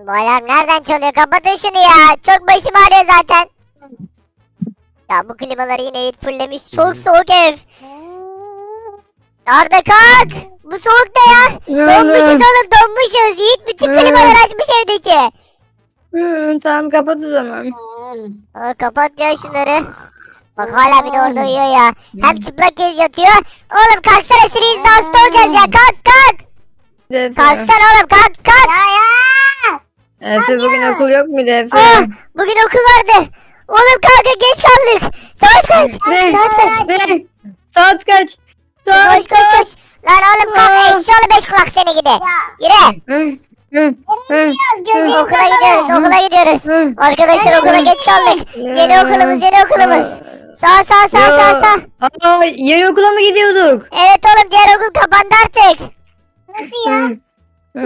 Lan bu alarm nereden çalıyor? Kapatın şunu ya. Çok başım ağrıyor zaten. Ya bu klimaları yine Yiğit fullemiş. Çok soğuk ev. Arda kalk. Bu soğuk ne ya? Donmuşuz oğlum donmuşuz. Yiğit bütün klimaları açmış evdeki. Tamam kapat o zaman. Aa, kapat ya şunları. Bak hala bir de orada uyuyor ya. Hem çıplak göz yatıyor. Oğlum kalksana sürü yüzde hasta olacağız ya. Kalk kalk. Kalksana oğlum kalk kalk. Ya ya. Efe bugün okul yok muydu Efe? Ah, bugün okul vardı. Oğlum kanka geç kaldık. Saat kaç? Ne? Saat kaç? Ne? Saat kaç? Koş Saat koş koş. Lan oğlum kalk Aa. eşyalı beş kulak seni gidi. Yürü. Okula gidiyoruz okula gidiyoruz. Arkadaşlar okula geç kaldık. Yeni okulumuz yeni okulumuz. Sağ sağ sağ sağ sağ. Aa, yeni okula mı gidiyorduk? Evet oğlum diğer okul kapandı artık. Nasıl ya?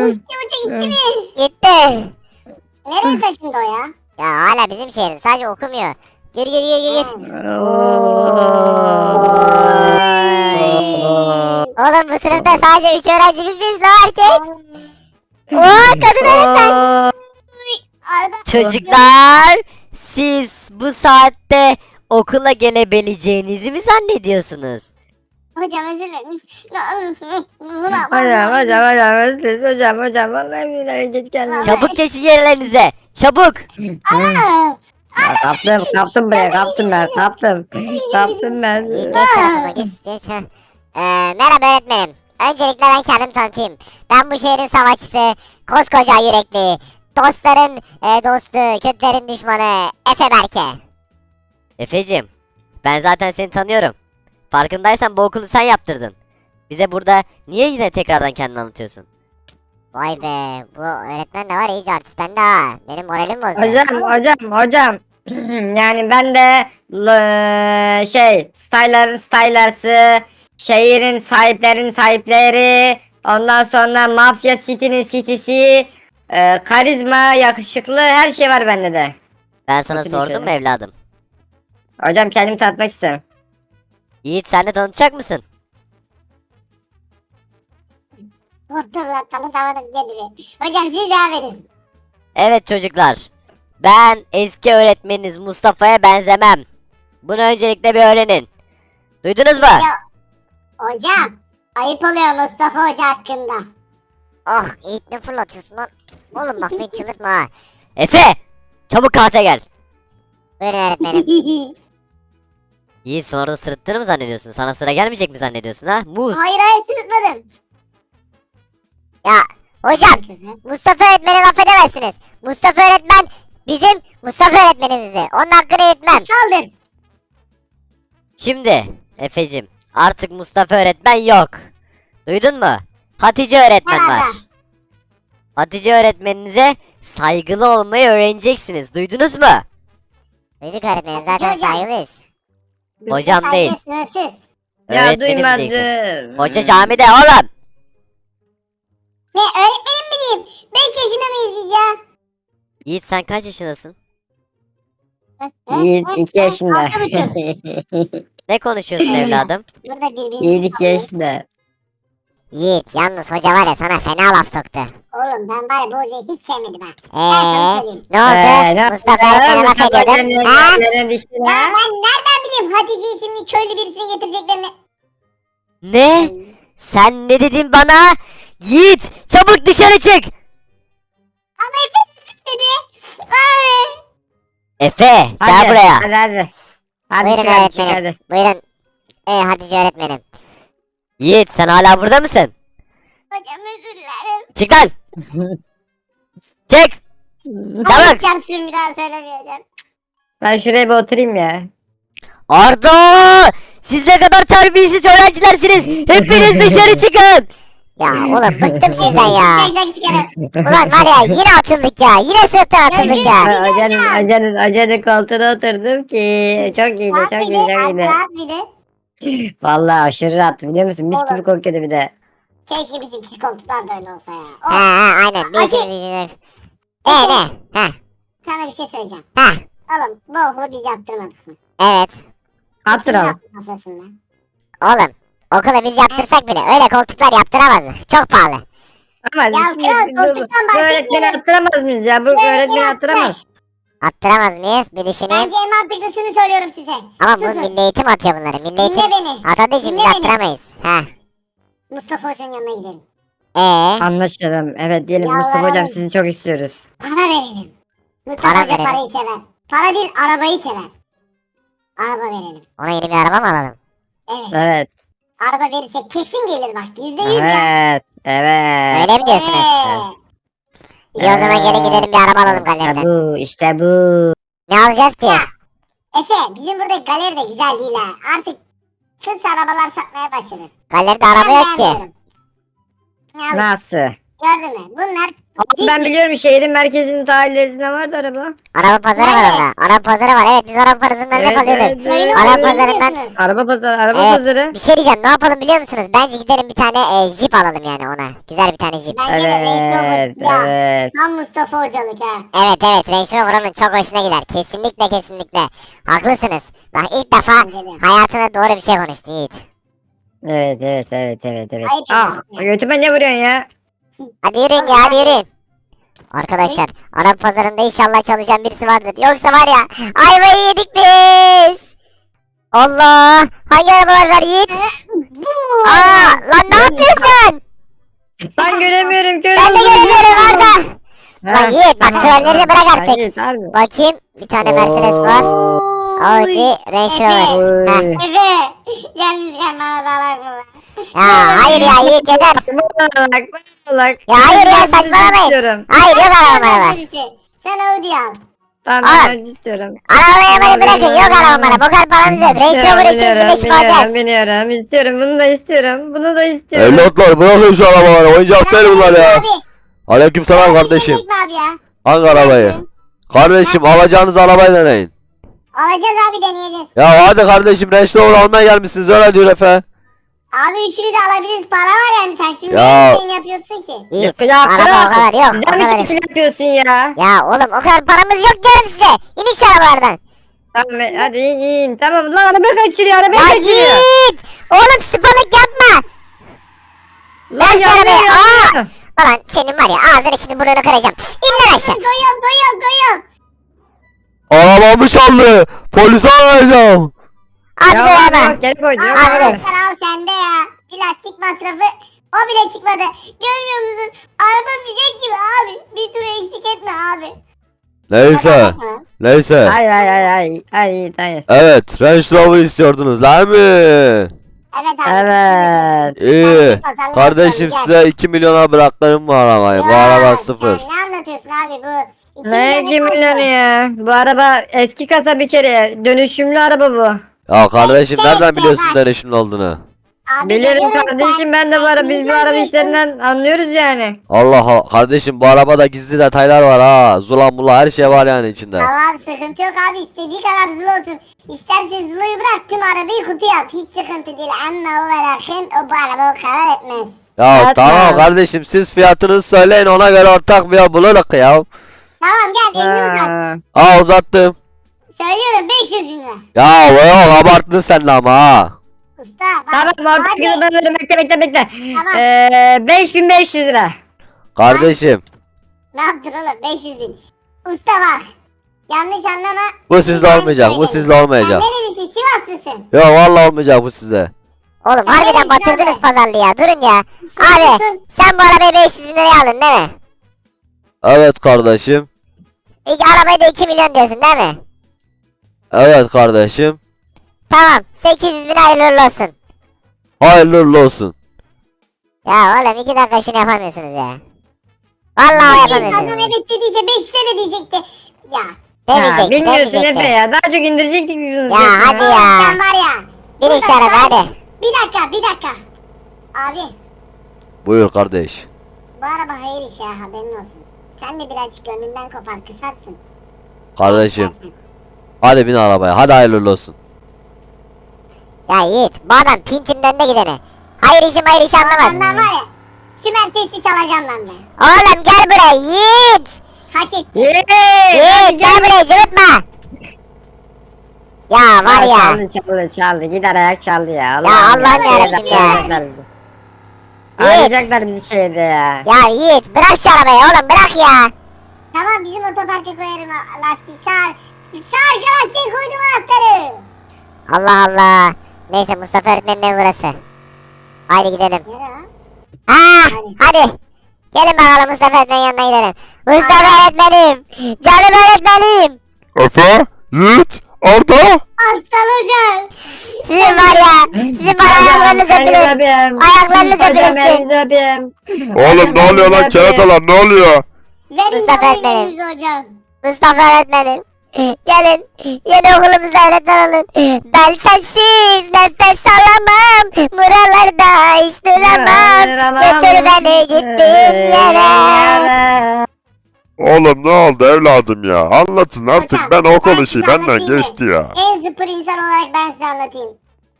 Uçtu uça gitti mi? Gitti. Nereye taşındı o ya? Ya hala bizim şehrin sadece okumuyor. Gir gir gir gir gir. Oo. Oğlum bu sınıfta sadece 3 öğrencimiz biz la erkek. Oo kadın öğretmen. Arda Çocuklar siz bu saatte okula gelebileceğinizi mi zannediyorsunuz? Hocam özür dileriz. Ne. Hocam Hocam hocam hocam özür hocam hocam vallahi billahi geç geldim. Çabuk geçin yerlerinize. Çabuk. Ya, kaptım kaptım buraya kaptım ben kaptım. Kaptım ben. Geç tarafıma geç geç. ha. Ee, merhaba öğretmenim. Öncelikle ben kendimi tanıtayım. Ben bu şehrin savaşçısı, koskoca yürekli, dostların e, dostu, kötülerin düşmanı Efe Berke. Efeciğim ben zaten seni tanıyorum. Farkındaysan bu okulu sen yaptırdın. Bize burada niye yine tekrardan kendini anlatıyorsun? Vay be bu öğretmen de var iyice artistten de ha. Benim moralim bozdu. Hocam hocam hocam. yani ben de l- şey styler stylersı şehrin sahiplerin sahipleri ondan sonra mafya city'nin city'si e, karizma yakışıklı her şey var bende de. Ben sana Bakın sordum mu evladım? Hocam kendimi tanıtmak isterim. Yiğit sen de tanıtacak mısın? Ortalığı tanıtamadım kendimi. Hocam siz devam edin. Evet çocuklar. Ben eski öğretmeniniz Mustafa'ya benzemem. Bunu öncelikle bir öğrenin. Duydunuz mu? Ya, hocam ayıp oluyor Mustafa Hoca hakkında. Oh Yiğit ne fırlatıyorsun lan. Oğlum bak beni çıldırtma ha. Efe! Çabuk kahte gel. Buyurun öğretmenim. Yiğit sen orada sırıttığını mı zannediyorsun? Sana sıra gelmeyecek mi zannediyorsun ha? Muz. hayır hayır sırıtmadım. ya hocam Mustafa öğretmene laf edemezsiniz. Mustafa öğretmen bizim Mustafa öğretmenimizdi. Onun hakkını etmem. Saldır. Şimdi Efe'cim artık Mustafa öğretmen yok. Duydun mu? Hatice öğretmen var. Nerede? Hatice öğretmeninize saygılı olmayı öğreneceksiniz. Duydunuz mu? Duyduk öğretmenim zaten Hocam. saygılıyız. Hocam değil. Sınırsız. Ya Öğretmenim diyeceksin. duymadım. Hoca camide oğlum. Ne öğretmenim mi diyeyim? 5 yaşında mıyız biz ya? Yiğit sen kaç yaşındasın? Yiğit 2 yaşında. Altı buçuk. Ne konuşuyorsun evladım? Burada birbirimizi Yiğit 2 sallıyoruz. yaşında. Yiğit yalnız hoca var ya sana fena laf soktu. Oğlum ben var ya bu hocayı hiç sevmedim ha. Ben sana Eee söyleyeyim. ne oldu? Ee, ne Mustafa yaptın? öğretmene laf Mustafa ediyordun. Ha? Ya ha? ben nereden bileyim Hatice isimli köylü birisini getireceklerini. Ne? Sen ne dedin bana? Yiğit çabuk dışarı çık. Ama efendim söyledi. Ay. Efe gel buraya. Hadi hadi. Hadi Buyurun çık hadi çık öğretmenim. hadi. Buyurun. Ee, Hatice öğretmenim. Yiğit sen hala burada mısın? Hocam özür dilerim. Çık lan. Çık. Tamam. Anlatacağım şimdi bir daha söylemeyeceğim. Ben şuraya bir oturayım ya. Arda! Siz ne kadar terbiyesiz öğrencilersiniz. Hepiniz dışarı çıkın. Ya oğlum bıktım sizden ya. Çeksen çıkarım. Ulan var ya yine atıldık ya. Yine sırttan atıldık ya. Hocanın, hocanın, hocanın koltuğuna oturdum ki. Çok iyiydi, çok de, çok iyiydi. bir de. Vallahi aşırı rahattı biliyor musun? Mis gibi Oğlum. kokuyordu bir de. Keşke bizim psikologlar da öyle olsa ya. Ha Oh, ha aynen. Bir Hadi. işimiz gücümüz. Ne ne? Ha sana bir şey söyleyeceğim. ha. Oğlum bu okulu biz yaptırmadık mı? Evet. Attır Kim al. yaptı kafasında? Oğlum okulu biz yaptırsak bile öyle koltuklar yaptıramazdık. Çok pahalı. Ama Ya şimdi kral, bu, koltuktan bu öğretmeni bahsetmiyorum. attıramaz mıyız ya? Bu Öğretmeni attı. attıramaz. Attıramaz mıyız? Bir düşüneyim. Bence en mantıklısını söylüyorum size. Ama bu Susun. milli eğitim atıyor bunları. Milli Dinle eğitim beni. atadığı için biz beni. attıramayız. Heh. Mustafa Hoca'nın yanına gidelim. Ee, Anlaşalım. Evet diyelim Ya Mustafa hocam sizi çok istiyoruz. Para verelim. Mustafa Para Hoca verelim. parayı sever. Para değil arabayı sever. Araba verelim. ona yeni bir araba mı alalım? Evet. Evet. Araba verirsek kesin gelir bak. Yüzde yüz ya. Evet. Evet. Öyle mi diyorsunuz? Ee, İyi o zaman gelin gidelim bir araba alalım İşte galeriden. bu. işte bu. Ne alacağız ki? Efe bizim burada galeri de güzel değil ha. Artık kız arabalar satmaya başladı. Galeride araba Ben yok ki. beğenmiyorum. Ya bak, Nasıl? Gördün mü? Bunlar Ama ben biliyorum şehrin merkezinin sahillerinde vardı araba. Araba pazarı var orada. Araba pazarı var. Evet biz araba pazarından Evet, alıyorduk. evet, evet. Araba olduğunu pazarından-. Araba pazarı, araba Evet. pazarı. Bir şey diyeceğim. Ne yapalım biliyor musunuz? Bence gidelim bir tane e, jip alalım yani ona. Güzel bir tane jip. Bence de Range Rover Evet, ya. evet. Tam Mustafa Hocalık ha. Evet evet Range Rover onun çok hoşuna gider. Kesinlikle kesinlikle. Haklısınız. Bak ilk defa Bence de. hayatında doğru bir şey konuştu Yiğit. Evet, evet, evet, evet, evet. Ayıp Ah, ediyorsun. götüme ne vuruyorsun ya? Hadi yürüyün ya hadi yürüyün. Arkadaşlar araba pazarında inşallah çalışan birisi vardır. Yoksa var ya ayvayı yedik biz. Allah. Hangi arabalar var Yiğit? Bu. Aa lan ne yapıyorsun? Ben göremiyorum, Ben göremiyorum. de göremiyorum Arda. Lan Yiğit bak trolleri de bırak artık. Bakayım bir tane Mercedes var. Audi Range Rover. Heh. Oy. Efe. Gelmişken bana da? Ya hayır ya Yiğit yeter. Bak, bak. Ya hayır ya, saçmalamayın. Hayır yok araba araba. Sen Audi al. Tamam ben istiyorum. Arabayı beni bırakın yok araba bana. Kadar paramız yok. Range Rover ikimiz Biniyorum, birleşip biniyorum, alacağız. biniyorum. İstiyorum, bunu da istiyorum. Bunu da istiyorum. Evlatlar bırakın şu arabaları. Oyuncak değil bunlar ya. Abi. Aleykümselam kardeşim. Gidecek mi abi ya? Hangi arabayı? Kardeşim alacağınız arabayı deneyin. Alacağız abi deneyeceğiz. Ya hadi kardeşim Range Rover almaya gelmişsiniz öyle diyor Efe. Abi üçünü de alabiliriz. Para var yani sen şimdi Ya. ne şeyini yapıyorsun ki? Yiğit Ya, araba o kadar yok. Bir kadar yapıyorsun ya? Ya oğlum o kadar paramız yok diyorum size. İnin şu arabalardan. Tamam hadi in in. Tamam lan araba kaçırıyor araba Ya kaçırıyor. Yiğit. Oğlum sıpalık yapma. Lan yanıyor, arabayı- yanıyor. Ulan senin var ya ağzını şimdi burnunu kıracağım. İn lan aşağı. Koyuyorum koyuyorum koyuyorum. Arabamı çaldı. Polise arayacağım. Abi Ya Geri koydu. Al yok Abi abi. dur. sen al sende ya. Plastik masrafı o bile çıkmadı. Görmüyor musun? Araba fiyek gibi abi. Bir tur eksik etme abi. Neyse. Neyse. Hayır hayır hayır hayır. Hayır hayır. Evet Range Rover istiyordunuz değil mi? Evet abi. Evet. İyi. Kardeşim size 2 milyona bıraktım bu arabayı. Bu araba sıfır. Sen ne anlatıyorsun abi bu? Ne milyon 2 ne milyonu ya? Bu araba eski kasa bir kere. Dönüşümlü araba bu. Ya kardeşim Sen- nereden sen biliyorsun bak. dönüşümlü olduğunu? Abi Bilirim görüyorum kardeşim ben de bu biz bu araba işlerinden anlıyoruz yani. Allah Allah kardeşim bu arabada gizli detaylar var ha. Zula mula her şey var yani içinde. Tamam sıkıntı yok abi istediği kadar zul olsun. İstersen zuluyu bırak tüm arabayı kutu yap. Hiç sıkıntı değil ama o ve lakin o bu araba o kadar etmez. Ya Yapma. tamam kardeşim siz fiyatınızı söyleyin ona göre ortak bir buluruk ya. Tamam gel elini uzat. Aa uzattım. Söylüyorum 500 bin lira. Ya yok abarttın sen de ama ha. Usta bak. Tamam ortak abi, ben veririm bekle bekle bekle. Tamam. Ee, 5500 lira. Kardeşim Ne yaptın oğlum 500 bin. Usta bak. Yanlış anlama. bu sizde Ben olmayacak bu sizde olmayacak. Sen nerelisin Sivaslısın. Yok vallahi olmayacak bu size. Oğlum Sen harbiden batırdınız abi? pazarlığı ya. Durun ya. Abi sen bu arabayı 500 bin liraya aldın değil mi? Evet kardeşim. İlk arabayı da 2 milyon diyorsun değil mi? Evet kardeşim. Tamam 800 bin hayırlı uğurlu olsun. Hayırlı uğurlu olsun. Ya oğlum 2 dakika şunu yapamıyorsunuz ya. Vallahi İlk adam yapamıyorsunuz. evet dediyse 500 de diyecekti. Ya. Ya, Demeyecekti bilmiyorsun demeyecekti. Efe ya. Daha çok indirecektik biz bunu. Ya hadi ya. Sen var ya. Bir iş araba hadi. Bir dakika bir dakika. Abi Buyur kardeş. bu araba hayır iş ya haberin olsun. Sen de birazcık gönlünden kopar kısarsın. Kardeşim. Kısarsın. Hadi bin arabaya. Hadi hayırlı olsun. Ya Yiğit bu adam Pinti'nin önünde gideni. Hayır işim hayır iş anlamaz. Ondan var ya. Şu Mercedes'i çalacağım ben de. Oğlum gel buraya Yiğit. Hak et. Yeee. Yiğit gel buraya cıvıtma. Ya var ya. Çaldı çaldı çaldı. Gider ayak çaldı ya. Allah'ım Allah yarabbim ya. Arayacaklar bizi şehirde ya. Ya Yiğit bırak şu arabayı oğlum bırak ya. Tamam bizim otoparka koyarım lastik. Sağ Sağ lastiğe koydum anahtarı. Allah Allah. Neyse Mustafa öğretmenin evi burası. Haydi gidelim. Nere lan? Ha, hadi. Gelin bakalım Mustafa öğretmenin yanına gidelim. Mustafa öğretmenim. Canım öğretmenim. Efe, Yiğit, Arda. Aslan hocam. Sizin var ya. Sizin var ayaklarınız öpülür. Ayaklarınız öpülürsün. Oğlum ne oluyor lan keratalar ne oluyor? Verin Mustafa dolayı öğretmenim. elinizi hocam. Mustafa öğretmenim. Gelin yeni okulumuza öğretmen olun. Ben sensiz nefes alamam. Buralarda hiç duramam. Götür beni gittiğim yere. Oğlum ne oldu evladım ya? Anlatın artık Hocam, ben işi size benden geçti ya. En zıpır insan olarak ben size anlatayım.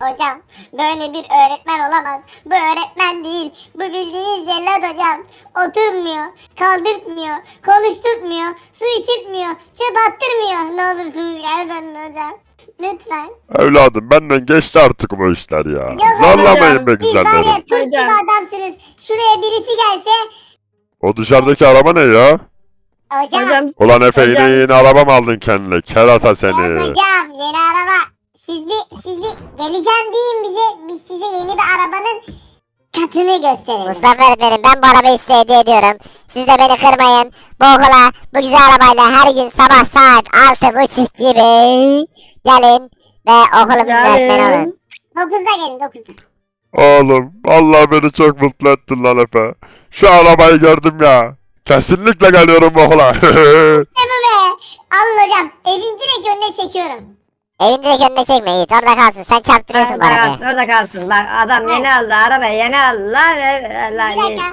Hocam böyle bir öğretmen olamaz. Bu öğretmen değil. Bu bildiğiniz cellat hocam. Oturmuyor, kaldırtmıyor, konuşturtmuyor, su içirtmiyor, çöp attırmıyor. Ne olursunuz geri dönün hocam. Lütfen. Evladım benden geçti artık bu işler ya. Yok Zorlamayın be Siz var ya güzellerim. Türk gibi Hocam. adamsınız. Şuraya birisi gelse. O dışarıdaki araba ne ya? Hocam. Hocam Ulan Efe yine Hocam. yeni araba mı aldın kendine? Kerata Yok seni. hocam yeni araba. Siz bir, siz bir geleceğim deyin bize. Biz size yeni bir arabanın katını gösterelim. Mustafa öğretmenim ben bu arabayı size hediye ediyorum. Siz de beni kırmayın. Bu okula bu güzel arabayla her gün sabah saat altı buçuk gibi gelin ve okulumuzun öğretmeni olun. 9'da gelin 9'da. Oğlum vallahi beni çok mutlu ettin lan Efe. Şu arabayı gördüm ya. Kesinlikle geliyorum bu okula. İşte bu be. Alın hocam. Evin direkt önüne çekiyorum. Evin direkt önüne çekme Yiğit orada kalsın sen çarptırıyorsun orada arabayı. kalsın, orada kalsın. Bak adam yeni aldı arabayı yeni aldı lan. e, lan Bir dakika.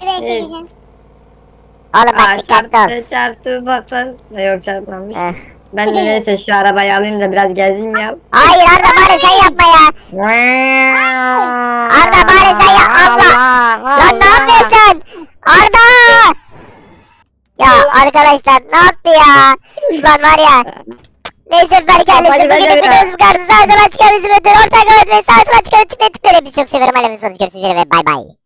Şuraya çekeceğim. Oğlum bak Aa, dikkatli ol. çarptı çarptı baksan. Yok çarpmamış. Eh. Ben de neyse şu arabayı alayım da biraz gezeyim ya. Hayır Arda bari sen yapma ya. Arda bari sen ya Allah. Lan ne yapıyorsun? Arda! Ya arkadaşlar ne yaptı ya? Lan var ya. Neyse kendisi Hadi, bugün videomuz bu kadar. Sağ sola çıkan bizim ödül. Ortak öğretmen sağ sola çıkan tıklayın tıklayın. Hepinizi çok seviyorum. Alemin sonuç görüşmek üzere ve bay bay.